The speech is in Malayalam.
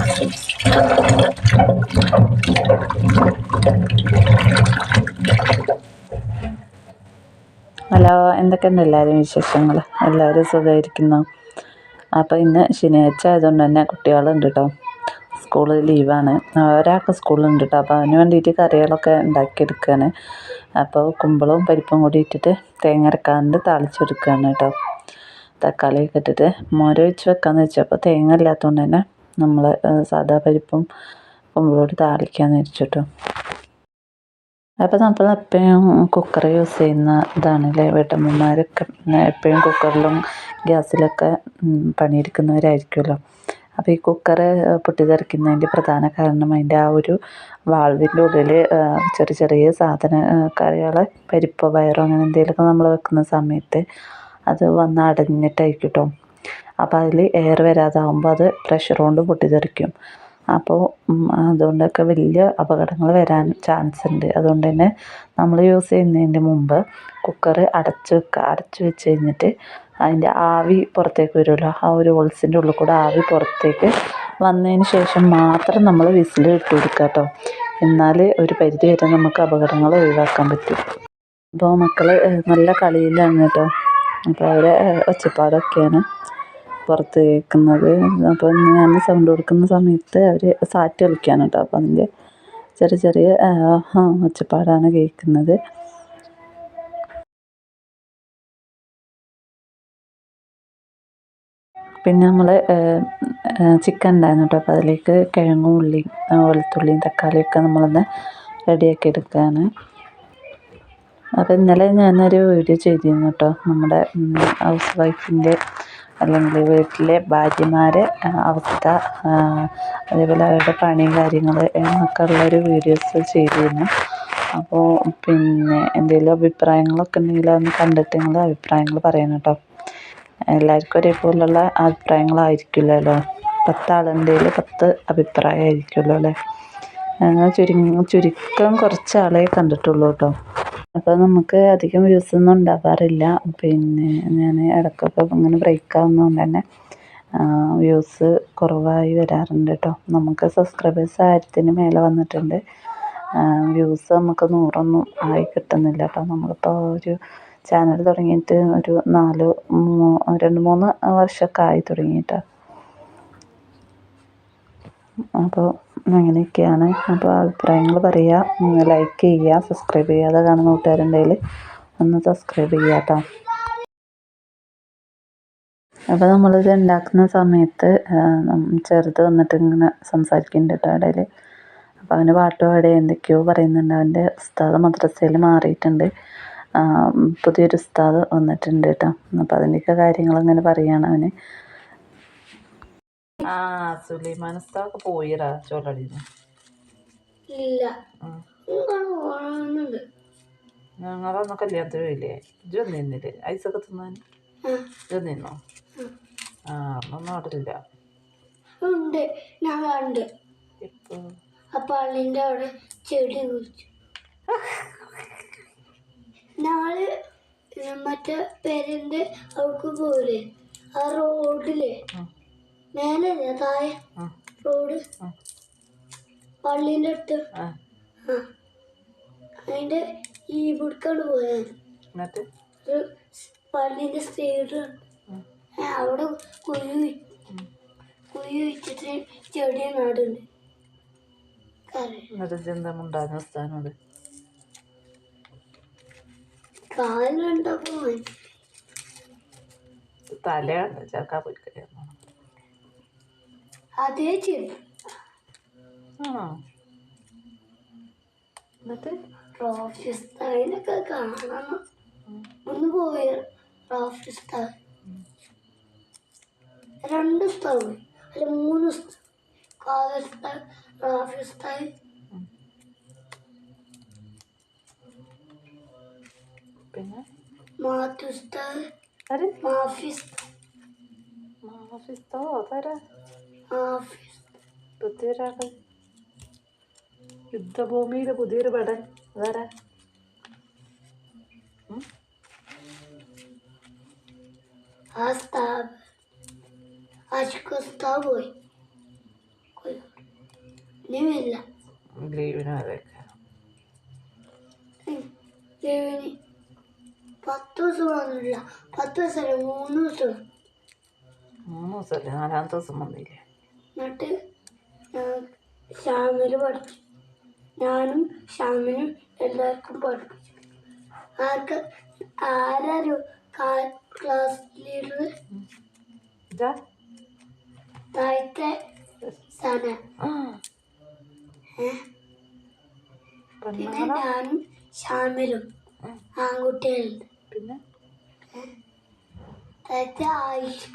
ഹലോ എന്തൊക്കെയുണ്ട് എല്ലാവരും വിശേഷങ്ങൾ? എല്ലാവരും സുഖമായിരിക്കുന്നു. അപ്പോൾ ഇന്ന് ശനിയാഴ്ച ആയതുകൊണ്ട് തന്നെ കുട്ടികളുണ്ട് കേട്ടോ സ്കൂൾ ലീവാണ്. ഒരാൾക്ക് സ്കൂളുണ്ട് കേട്ടോ അപ്പോൾ അതിന് വേണ്ടിയിട്ട് കറികളൊക്കെ ഉണ്ടാക്കിയെടുക്കുകയാണ് അപ്പോൾ കുമ്പളവും പരിപ്പും കൂടി ഇട്ടിട്ട് തേങ്ങ അരക്കാണ്ട് താളിച്ചെടുക്കുകയാണ് കേട്ടോ തക്കാളിയൊക്കെ ഇട്ടിട്ട് മോരൊഴിച്ച് വെക്കാമെന്ന് വെച്ചപ്പോൾ തേങ്ങ ഇല്ലാത്തതുകൊണ്ട് തന്നെ നമ്മൾ സാദാ പരിപ്പും കുമ്പളോട് താളിക്കാമെന്ന് വെച്ചിട്ടു അപ്പോൾ നമ്മൾ എപ്പോഴും കുക്കർ യൂസ് ചെയ്യുന്ന ഇതാണല്ലേ വീട്ടമ്മമാരൊക്കെ എപ്പോഴും കുക്കറിലും ഗ്യാസിലൊക്കെ പണിയെടുക്കുന്നവരായിരിക്കുമല്ലോ അപ്പോൾ ഈ കുക്കർ പൊട്ടിത്തെറിക്കുന്നതിന്റെ പ്രധാന കാരണം അതിന്റെ ആ ഒരു വാൾവിന്റെ ഉള്ളിൽ ചെറിയ ചെറിയ സാധന കറികൾ പരിപ്പോ പയറോ അങ്ങനെ എന്തെങ്കിലുമൊക്കെ നമ്മൾ വെക്കുന്ന സമയത്ത് അത് വന്ന് അടഞ്ഞിട്ടായിരിക്കും കേട്ടോ അപ്പോൾ അതിൽ എയർ വരാതാവുമ്പോൾ അത് പ്രഷർ കൊണ്ട് പൊട്ടിത്തെറിക്കും. അപ്പോൾ അതുകൊണ്ടൊക്കെ വലിയ അപകടങ്ങൾ വരാൻ ചാൻസ് ഉണ്ട് അതുകൊണ്ട് തന്നെ നമ്മൾ യൂസ് ചെയ്യുന്നതിന്റെ മുമ്പ് കുക്കർ അടച്ച് വെക്കുക അടച്ച് വെച്ച് കഴിഞ്ഞിട്ട് അതിന്റെ ആവി പുറത്തേക്ക് വരുമല്ലോ ആ ഒരു ഹോൾസിന്റെ ഉള്ളിൽ കൂടെ ആവി പുറത്തേക്ക് വന്നതിന് ശേഷം മാത്രം നമ്മൾ വിസിൽ ഇട്ട് കൊടുക്കുക കേട്ടോ എന്നാൽ ഒരു പരിധി വരെ നമുക്ക് അപകടങ്ങൾ ഒഴിവാക്കാൻ പറ്റും. അപ്പോൾ മക്കൾ നല്ല കളിയിലാണ് കേട്ടോ അപ്പോൾ അവരെ ഒച്ചപ്പാടൊക്കെയാണ് പുറത്ത് കേൾക്കുന്നത്. അപ്പോൾ ഞാൻ സൗണ്ട് കൊടുക്കുന്ന സമയത്ത് അവർ സാറ്റ് കളിക്കുകയാണ് കേട്ടോ. അപ്പോൾ അതിന്റെ ചെറിയ ചെറിയ ഒച്ചപ്പാടാണ് കേൾക്കുന്നത്. പിന്നെ നമ്മൾ ചിക്കൻ ഉണ്ടായിരുന്നു കേട്ടോ. അപ്പോൾ അതിലേക്ക് കിഴങ്ങും ഉള്ളിയും വെളുത്തുള്ളിയും തക്കാളിയൊക്കെ നമ്മളൊന്ന് റെഡിയാക്കി എടുക്കുകയാണ്. അപ്പോൾ ഇന്നലെ ഞാനൊരു വീഡിയോ ചെയ്തിരുന്നു കേട്ടോ. നമ്മുടെ ഹൗസ് വൈഫിന്റെ അല്ലെങ്കിൽ വീട്ടിലെ ഭാര്യമാരെ അവസ്ഥ അതേപോലെ അവരുടെ പണിയും കാര്യങ്ങൾ എന്നൊക്കെ ഉള്ളൊരു വീഡിയോസ് ചെയ്തിരുന്നു. അപ്പോൾ പിന്നെ എന്തെങ്കിലും അഭിപ്രായങ്ങളൊക്കെ ഉണ്ടെങ്കിൽ അതൊന്ന് കണ്ടിട്ട് നിങ്ങൾ അഭിപ്രായങ്ങൾ പറയണം കേട്ടോ. എല്ലാവർക്കും ഒരേപോലുള്ള അഭിപ്രായങ്ങളായിരിക്കില്ലല്ലോ പത്താളുണ്ടെങ്കിൽ പത്ത് അഭിപ്രായമായിരിക്കുമല്ലോ അല്ലേ? ചുരുങ്ങ ചുരുക്കം കുറച്ച് ആളെ കണ്ടിട്ടുള്ളൂ കേട്ടോ. അപ്പോൾ നമുക്ക് അധികം വ്യൂസ് ഒന്നും ഉണ്ടാവാറില്ല. പിന്നെ ഞാൻ ഇടയ്ക്കൊക്കെ ഇങ്ങനെ ബ്രേക്ക് ആവുന്നതുകൊണ്ട് തന്നെ വ്യൂസ് കുറവായി വരാറുണ്ട് കേട്ടോ നമുക്ക് സബ്സ്ക്രൈബേഴ്സ് ആയിരത്തിന് മേലെ വന്നിട്ടുണ്ട്. വ്യൂസ് നമുക്ക് നൂറൊന്നും ആയി കിട്ടുന്നില്ല കേട്ടോ നമ്മളിപ്പോൾ ഒരു ചാനൽ തുടങ്ങിയിട്ട് ഒരു നാല് രണ്ട് മൂന്ന് വർഷമൊക്കെ ആയി തുടങ്ങിയിട്ട്. അപ്പോൾ അങ്ങനെയൊക്കെയാണ്. അപ്പോൾ അഭിപ്രായങ്ങൾ പറയുക. ലൈക്ക് ചെയ്യുക. സബ്സ്ക്രൈബ് ചെയ്യാതെ കാണുന്ന കൂട്ടുകാരുണ്ടെങ്കിൽ ഒന്ന് സബ്സ്ക്രൈബ് ചെയ്യുക കേട്ടോ. അപ്പോൾ നമ്മളിത് ഉണ്ടാക്കുന്ന സമയത്ത് ചെറുത് വന്നിട്ട് ഇങ്ങനെ സംസാരിക്കുന്നുണ്ട് കേട്ടോ ഇടയിൽ അപ്പോൾ അവന് പാട്ട് പാടി എന്തൊക്കെയോ പറയുന്നുണ്ട്. അവന്റെ ഉസ്താദ് മദ്രസയിൽ മാറിയിട്ടുണ്ട്. പുതിയൊരു ഉസ്താദ് വന്നിട്ടുണ്ട് കേട്ടോ. അപ്പോൾ അതിന്റെയൊക്കെ കാര്യങ്ങൾ ഇങ്ങനെ പറയുകയാണ് അവന്. ആ സുലൈമാൻ ഉസ്താദൊക്കെ പോയിടാ ചോലടിന്ന് ഇല്ല. ഞങ്ങളന്ന് കല്യാണത്തിന് പോയില്ലേ? ഇജ് നിന്നില്ലേ ഐസൊക്കെ തിന്നാൻ? ഇജ് നിന്നോ ആ. നാട്ടിലില്ല ഉണ്ട്. ഞാൻ ഉണ്ട് അവിടെ ചെടി കുറിച്ചു നാളെ മറ്റേ പേരന്റ് അവർക്ക് പോലെ ആ റോഡിലെ. മേലല്ലേ താഴെ? റോഡ്. പള്ളീന്റെ അടുത്ത്. ആ. ഈ ഇവിടുക്കാണ് പോയത്. പള്ളിന്റെ സൈഡ് അവിടെ കുഴി കുഴി വെച്ചിട്ട് ചെടിയ നാടുണ്ട്. സ്ഥാനം എന്നിട്ട് ചിന്ത മുണ്ടാകുന്ന ഉസ്താദിനോട് കാലുണ്ടപ്പോ തലയുണ്ട് ചേർക്കാ പോയി അതേ ചെടി ആ എന്നിട്ട് റോഫിസ്ഥാനൊക്കെ കാണണം. ഒന്ന് പോയി റോഫിസ്ഥാൻ രണ്ട് സ്ഥലം അല്ല മൂന്ന് കാവസ്ഥാൻ റാഫിസ്ഥാൻ പിന്നെ? മാത്തുസ്ഥാൻ ആര് മാഫിസ്ഥാൻ മാഫിസ്തോ അതാരാ പുതിയൊരാൾ യുദ്ധഭൂമിയിലെ പുതിയൊരു പടൻ. അതാരാ? പത്ത് ദിവസം പത്ത് ദിവസമല്ല മൂന്ന് ദിവസം. മൂന്ന് ദിവസമല്ലേ നാലാമത്തെ ദിവസം വന്നില്ലേ? എന്നിട്ട് ശ്യാമിൽ പഠിച്ചു. ഞാനും ശ്യാമിനും എല്ലാവർക്കും പഠിപ്പിച്ചു. ആർക്ക് ആരൊരു ക്ലാസ് ലീഡർ താഴത്തെ സന പിന്നെ ഞാനും ശ്യാമിലും. ആൺകുട്ടികളുണ്ട്. പിന്നെ? താഴത്തെ ആയിഷ്.